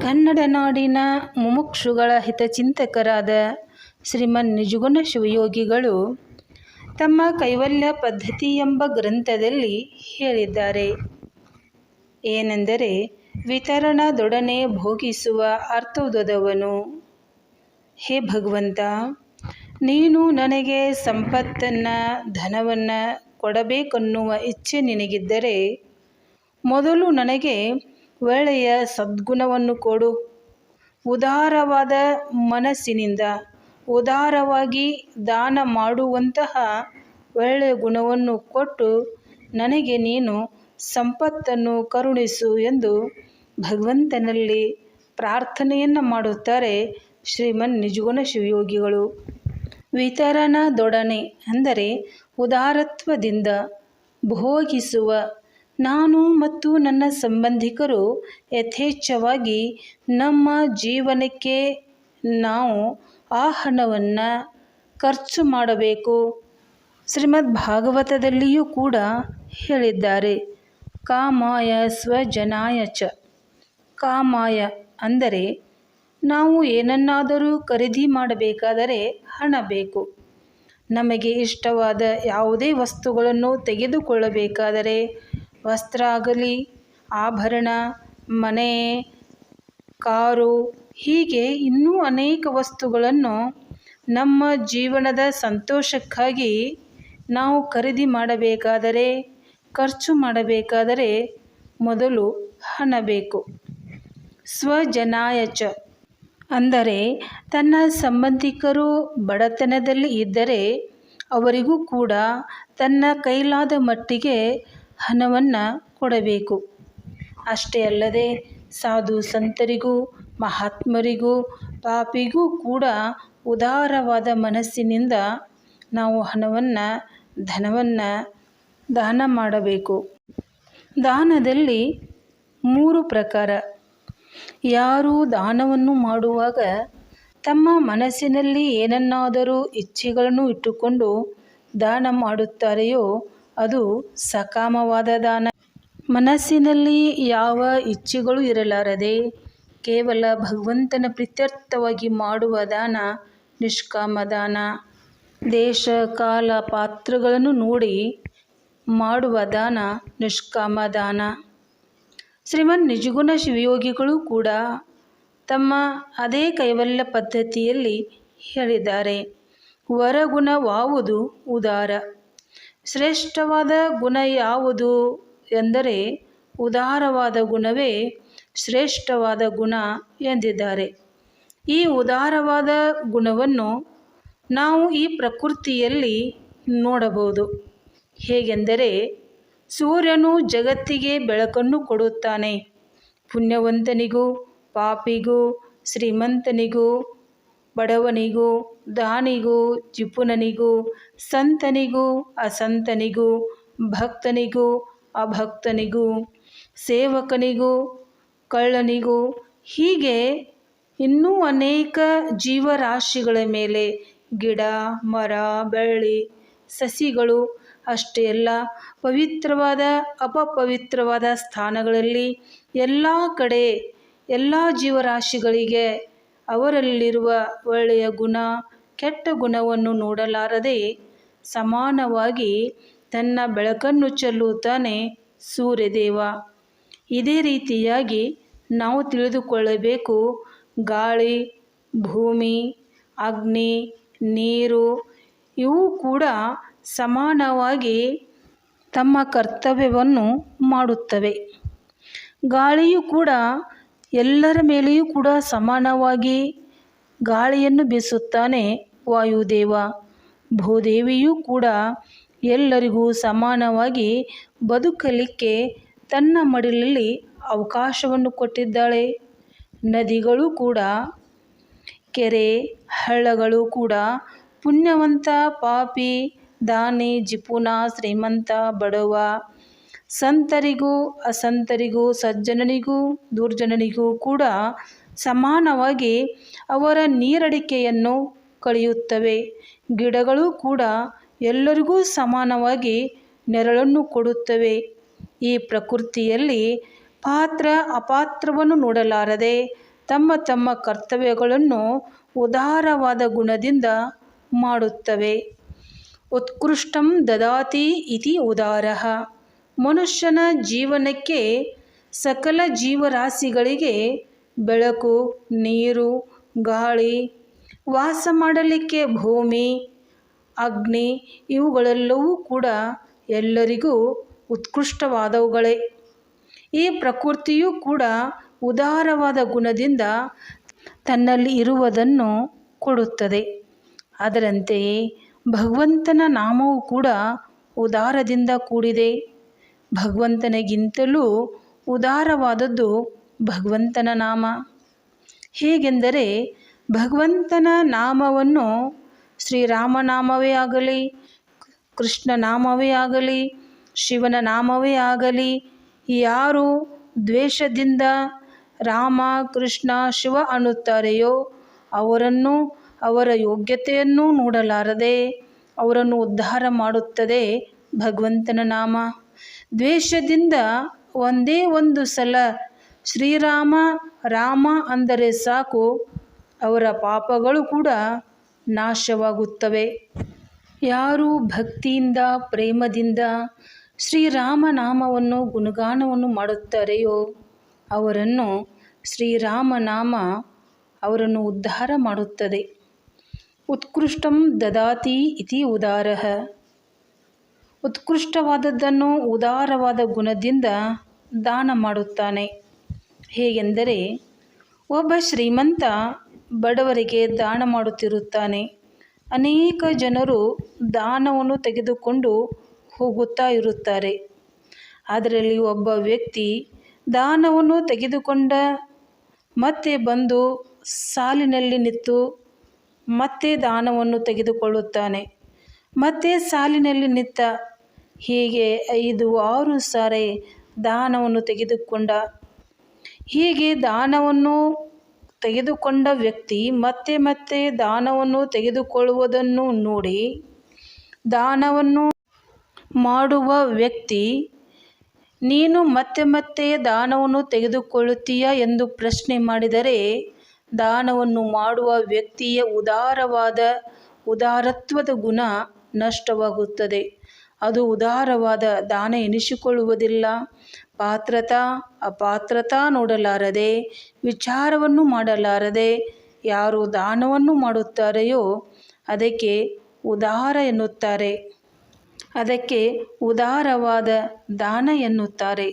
ಕನ್ನಡ ನಾಡಿನ ಮುಮುಕ್ಷುಗಳ ಹಿತಚಿಂತಕರಾದ ಶ್ರೀಮನ್ ನಿಜಗುಣ ಶಿವಯೋಗಿಗಳು ತಮ್ಮ ಕೈವಲ್ಯ ಪದ್ಧತಿ ಎಂಬ ಗ್ರಂಥದಲ್ಲಿ ಹೇಳಿದ್ದಾರೆ. ಏನೆಂದರೆ, ವಿತರಣದೊಡನೆ ಭೋಗಿಸುವ ಅರ್ಥೋದದವನು, ಹೇ ಭಗವಂತ, ನೀನು ನನಗೆ ಸಂಪತ್ತನ್ನು, ಧನವನ್ನು ಕೊಡಬೇಕನ್ನುವ ಇಚ್ಛೆ ನಿನಗಿದ್ದರೆ, ಮೊದಲು ನನಗೆ ಒಳ್ಳೆಯ ಸದ್ಗುಣವನ್ನು ಕೊಡು. ಉದಾರವಾದ ಮನಸ್ಸಿನಿಂದ, ಉದಾರವಾಗಿ ದಾನ ಮಾಡುವಂತಹ ಒಳ್ಳೆಯ ಗುಣವನ್ನು ಕೊಟ್ಟು ನನಗೆ ನೀನು ಸಂಪತ್ತನ್ನು ಕರುಣಿಸು ಎಂದು ಭಗವಂತನಲ್ಲಿ ಪ್ರಾರ್ಥನೆಯನ್ನು ಮಾಡುತ್ತಾರೆ ಶ್ರೀಮನ್ ನಿಜಗುಣ ಶಿವಯೋಗಿಗಳು. ವಿತರಣದೊಡನೆ ಅಂದರೆ ಉದಾರತ್ವದಿಂದ ಭೋಗಿಸುವ ನಾನು ಮತ್ತು ನನ್ನ ಸಂಬಂಧಿಕರು ಯಥೇಚ್ಛವಾಗಿ ನಮ್ಮ ಜೀವನಕ್ಕೆ ನಾವು ಆ ಹಣವನ್ನು ಖರ್ಚು ಮಾಡಬೇಕು. ಶ್ರೀಮದ್ ಭಾಗವತದಲ್ಲಿಯೂ ಕೂಡ ಹೇಳಿದ್ದಾರೆ. ಕಾಮಾಯ ಸ್ವಜನಾಯ ಚ. ಕಾಮಾಯ ಅಂದರೆ ನಾವು ಏನನ್ನಾದರೂ ಖರೀದಿ ಮಾಡಬೇಕಾದರೆ ಹಣ ಬೇಕು. ನಮಗೆ ಇಷ್ಟವಾದ ಯಾವುದೇ ವಸ್ತುಗಳನ್ನು ತೆಗೆದುಕೊಳ್ಳಬೇಕಾದರೆ ವಸ್ತ್ರ ಆಗಲಿ ಆಭರಣ, ಮನೆ, ಕಾರು, ಹೀಗೆ ಇನ್ನೂ ಅನೇಕ ವಸ್ತುಗಳನ್ನು ನಮ್ಮ ಜೀವನದ ಸಂತೋಷಕ್ಕಾಗಿ ನಾವು ಖರೀದಿ ಮಾಡಬೇಕಾದರೆ, ಖರ್ಚು ಮಾಡಬೇಕಾದರೆ ಮೊದಲು ಹಣ ಬೇಕು ಸ್ವಜನಾಯಚ ಅಂದರೆ ತನ್ನ ಸಂಬಂಧಿಕರು ಬಡತನದಲ್ಲಿ ಇದ್ದರೆ ಅವರಿಗೂ ಕೂಡ ತನ್ನ ಕೈಲಾದ ಮಟ್ಟಿಗೆ ಹಣವನ್ನು ಕೊಡಬೇಕು. ಅಷ್ಟೇ ಅಲ್ಲದೆ ಸಾಧು ಸಂತರಿಗೂ, ಮಹಾತ್ಮರಿಗೂ, ಪಾಪಿಗೂ ಕೂಡ ಉದಾರವಾದ ಮನಸ್ಸಿನಿಂದ ನಾವು ಹಣವನ್ನು, ಧನವನ್ನು ದಾನ ಮಾಡಬೇಕು. ದಾನದಲ್ಲಿ ಮೂರು ಪ್ರಕಾರ. ಯಾರು ದಾನವನ್ನು ಮಾಡುವಾಗ ತಮ್ಮ ಮನಸ್ಸಿನಲ್ಲಿ ಏನನ್ನಾದರೂ ಇಚ್ಛೆಗಳನ್ನು ಇಟ್ಟುಕೊಂಡು ದಾನ ಮಾಡುತ್ತಾರೆಯೋ ಅದು ಸಕಾಮವಾದ ದಾನ. ಮನಸ್ಸಿನಲ್ಲಿ ಯಾವ ಇಚ್ಛೆಗಳು ಇರಲಾರದೆ ಕೇವಲ ಭಗವಂತನ ಪ್ರೀತ್ಯರ್ಥವಾಗಿ ಮಾಡುವ ದಾನ, ನಿಷ್ಕಾಮ ದಾನ. ದೇಶ, ಕಾಲ, ಪಾತ್ರಗಳನ್ನು ನೋಡಿ ಮಾಡುವ ದಾನ, ನಿಷ್ಕಾಮ ದಾನ. ಶ್ರೀಮನ್ ನಿಜಗುಣ ಶಿವಯೋಗಿಗಳು ಕೂಡ ತಮ್ಮ ಅದೇ ಕೈವಲ್ಯ ಪದ್ಧತಿಯಲ್ಲಿ ಹೇಳಿದ್ದಾರೆ. ವರಗುಣವಾವುದು ಉದಾರ. ಶ್ರೇಷ್ಠವಾದ ಗುಣ ಯಾವುದು ಎಂದರೆ ಉದಾರವಾದ ಗುಣವೇ ಶ್ರೇಷ್ಠವಾದ ಗುಣ ಎಂದಿದ್ದಾರೆ. ಈ ಉದಾರವಾದ ಗುಣವನ್ನು ನಾವು ಈ ಪ್ರಕೃತಿಯಲ್ಲಿ ನೋಡಬಹುದು. ಹೇಗೆಂದರೆ ಸೂರ್ಯನು ಜಗತ್ತಿಗೆ ಬೆಳಕನ್ನು ಕೊಡುತ್ತಾನೆ. ಪುಣ್ಯವಂತನಿಗೂ, ಪಾಪಿಗೂ, ಶ್ರೀಮಂತನಿಗೂ ಬಡವನಿಗೂ, ದಾನಿಗೂ ಜಿಪುನನಿಗೂ ಸಂತನಿಗೂ, ಅಸಂತನಿಗೂ, ಭಕ್ತನಿಗೂ, ಅಭಕ್ತನಿಗೂ, ಸೇವಕನಿಗೂ, ಕಳ್ಳನಿಗೂ, ಹೀಗೆ ಇನ್ನೂ ಅನೇಕ ಜೀವರಾಶಿಗಳ ಮೇಲೆ ಗಿಡ, ಮರ, ಬಳ್ಳಿ, ಸಸಿಗಳು ಅಷ್ಟೇ ಅಲ್ಲ, ಪವಿತ್ರವಾದ, ಅಪಪವಿತ್ರವಾದ ಸ್ಥಾನಗಳಲ್ಲಿ ಎಲ್ಲ ಕಡೆ ಎಲ್ಲ ಜೀವರಾಶಿಗಳಿಗೆ ಅವರಲ್ಲಿರುವ ಒಳ್ಳೆಯ ಗುಣ, ಕೆಟ್ಟ ಗುಣವನ್ನು ನೋಡಲಾರದೆ ಸಮಾನವಾಗಿ ತನ್ನ ಬೆಳಕನ್ನು ಚೆಲ್ಲುತ್ತಾನೆ ಸೂರ್ಯದೇವ. ಇದೇ ರೀತಿಯಾಗಿ ನಾವು ತಿಳಿದುಕೊಳ್ಳಬೇಕು, ಗಾಳಿ, ಭೂಮಿ, ಅಗ್ನಿ, ನೀರು, ಇವು ಕೂಡ ಸಮಾನವಾಗಿ ತಮ್ಮ ಕರ್ತವ್ಯವನ್ನು ಮಾಡುತ್ತವೆ. ಗಾಳಿಯು ಕೂಡ ಎಲ್ಲರ ಮೇಲೆಯೂ ಕೂಡ ಸಮಾನವಾಗಿ ಗಾಳಿಯನ್ನು ಬೀಸುತ್ತಾನೆ ವಾಯುದೇವ. ಭೂದೇವಿಯೂ ಕೂಡ ಎಲ್ಲರಿಗೂ ಸಮಾನವಾಗಿ ಬದುಕಲಿಕ್ಕೆ ತನ್ನ ಮಡಿಲಲ್ಲಿ ಅವಕಾಶವನ್ನು ಕೊಟ್ಟಿದ್ದಾಳೆ. ನದಿಗಳು ಕೂಡ, ಕೆರೆ, ಹಳ್ಳಗಳು ಕೂಡ ಪುಣ್ಯವಂತ ಪಾಪಿ, ದಾನಿ ಜಿಪುನ ಶ್ರೀಮಂತ, ಬಡವ ಸಂತರಿಗೂ, ಅಸಂತರಿಗೂ, ಸಜ್ಜನನಿಗೂ, ದುರ್ಜನನಿಗೂ ಕೂಡ ಸಮಾನವಾಗಿ ಅವರ ನೀರಡಿಕೆಯನ್ನು ಕಳೆಯುತ್ತವೆ. ಗಿಡಗಳು ಕೂಡ ಎಲ್ಲರಿಗೂ ಸಮಾನವಾಗಿ ನೆರಳನ್ನು ಕೊಡುತ್ತವೆ. ಈ ಪ್ರಕೃತಿಯಲ್ಲಿ ಪಾತ್ರ ಅಪಾತ್ರವನ್ನು ನೋಡಲಾರದೆ ತಮ್ಮ ತಮ್ಮ ಕರ್ತವ್ಯಗಳನ್ನು ಉದಾರವಾದ ಗುಣದಿಂದ ಮಾಡುತ್ತವೆ. ಉತ್ಕೃಷ್ಟಂ ದದಾತಿ ಇತಿ ಉದಾರಃ. ಮನುಷ್ಯನ ಜೀವನಕ್ಕೆ ಸಕಲ ಜೀವರಾಶಿಗಳಿಗೆ ಬೆಳಕು, ನೀರು, ಗಾಳಿ, ವಾಸ ಮಾಡಲಿಕ್ಕೆ ಭೂಮಿ, ಅಗ್ನಿ ಇವುಗಳೆಲ್ಲವೂ ಕೂಡ ಎಲ್ಲರಿಗೂ ಉತ್ಕೃಷ್ಟವಾದವುಗಳೇ. ಈ ಪ್ರಕೃತಿಯೂ ಕೂಡ ಉದಾರವಾದ ಗುಣದಿಂದ ತನ್ನಲ್ಲಿ ಇರುವುದನ್ನು ಕೊಡುತ್ತದೆ. ಅದರಂತೆಯೇ ಭಗವಂತನ ನಾಮವು ಕೂಡ ಉದಾರದಿಂದ ಕೂಡಿದೆ. ಭಗವಂತನಿಗಿಂತಲೂ ಉದಾರವಾದದ್ದು ಭಗವಂತನ ನಾಮ. ಹೇಗೆಂದರೆ ಭಗವಂತನ ನಾಮವನ್ನು ಶ್ರೀರಾಮನಾಮವೇ ಆಗಲಿ, ಕೃಷ್ಣ ನಾಮವೇ ಆಗಲಿ, ಶಿವನ ನಾಮವೇ ಆಗಲಿ, ಯಾರು ದ್ವೇಷದಿಂದ ರಾಮ, ಕೃಷ್ಣ, ಶಿವ ಅನ್ನುತ್ತಾರೆಯೋ ಅವರನ್ನು, ಅವರ ಯೋಗ್ಯತೆಯನ್ನು ನೋಡಲಾರದೆ ಅವರನ್ನು ಉದ್ಧಾರ ಮಾಡುತ್ತದೆ ಭಗವಂತನ ನಾಮ. ದ್ವೇಷದಿಂದ ಒಂದೇ ಒಂದು ಸಲ ಶ್ರೀರಾಮ, ರಾಮ ಅಂದರೆ ಸಾಕು, ಅವರ ಪಾಪಗಳು ಕೂಡ ನಾಶವಾಗುತ್ತವೆ. ಯಾರು ಭಕ್ತಿಯಿಂದ, ಪ್ರೇಮದಿಂದ ಶ್ರೀರಾಮನಾಮವನ್ನು ಗುಣಗಾನವನ್ನು ಮಾಡುತ್ತಾರೆಯೋ, ಅವರನ್ನು ಶ್ರೀರಾಮನಾಮ ಅವರನ್ನು ಉದ್ಧಾರ ಮಾಡುತ್ತದೆ. ಉತ್ಕೃಷ್ಟಂ ದದಾತಿ ಇತಿ ಉದಾರಃ. ಉತ್ಕೃಷ್ಟವಾದದ್ದನ್ನು ಉದಾರವಾದ ಗುಣದಿಂದ ದಾನ ಮಾಡುತ್ತಾನೆ. ಹೇಗೆಂದರೆ, ಒಬ್ಬ ಶ್ರೀಮಂತ ಬಡವರಿಗೆ ದಾನ ಮಾಡುತ್ತಿರುತ್ತಾನೆ. ಅನೇಕ ಜನರು ದಾನವನ್ನು ತೆಗೆದುಕೊಂಡು ಹೋಗುತ್ತಾ ಇರುತ್ತಾರೆ. ಅದರಲ್ಲಿ ಒಬ್ಬ ವ್ಯಕ್ತಿ ದಾನವನ್ನು ತೆಗೆದುಕೊಂಡ ಮತ್ತೆ ಬಂದು ಸಾಲಿನಲ್ಲಿ ನಿಂತು ಮತ್ತೆ ದಾನವನ್ನು ತೆಗೆದುಕೊಳ್ಳುತ್ತಾನೆ. ಮತ್ತೆ ಸಾಲಿನಲ್ಲಿ ನಿಂತ ಹೀಗೆ ಐದು ಆರು ಸಾರಿ ದಾನವನ್ನು ತೆಗೆದುಕೊಂಡ. ಹೀಗೆ ದಾನವನ್ನು ತೆಗೆದುಕೊಂಡ ವ್ಯಕ್ತಿ ಮತ್ತೆ ಮತ್ತೆ ದಾನವನ್ನು ತೆಗೆದುಕೊಳ್ಳುವುದನ್ನು ನೋಡಿ, ದಾನವನ್ನು ಮಾಡುವ ವ್ಯಕ್ತಿ, ನೀನು ಮತ್ತೆ ಮತ್ತೆ ದಾನವನ್ನು ತೆಗೆದುಕೊಳ್ಳುತ್ತೀಯಾ ಎಂದು ಪ್ರಶ್ನೆ ಮಾಡಿದರೆ, ದಾನವನ್ನು ಮಾಡುವ ವ್ಯಕ್ತಿಯ ಉದಾರವಾದ, ಉದಾರತ್ವದ ಗುಣ ನಷ್ಟವಾಗುತ್ತದೆ. ಅದು ಉದಾರವಾದ ದಾನ ಎನಿಸಿಕೊಳ್ಳುವುದಿಲ್ಲ. ಪಾತ್ರತಾ ಅಪಾತ್ರತಾ ನೋಡಲಾರದೆ, ವಿಚಾರವನ್ನು ಮಾಡಲಾರದೆ, ಯಾರು ದಾನವನ್ನು ಮಾಡುತ್ತಾರೆಯೋ ಅದಕ್ಕೆ ಉದಾರ ಎನ್ನುತ್ತಾರೆ. ಅದಕ್ಕೆ ಉದಾರವಾದ ದಾನ ಎನ್ನುತ್ತಾರೆ.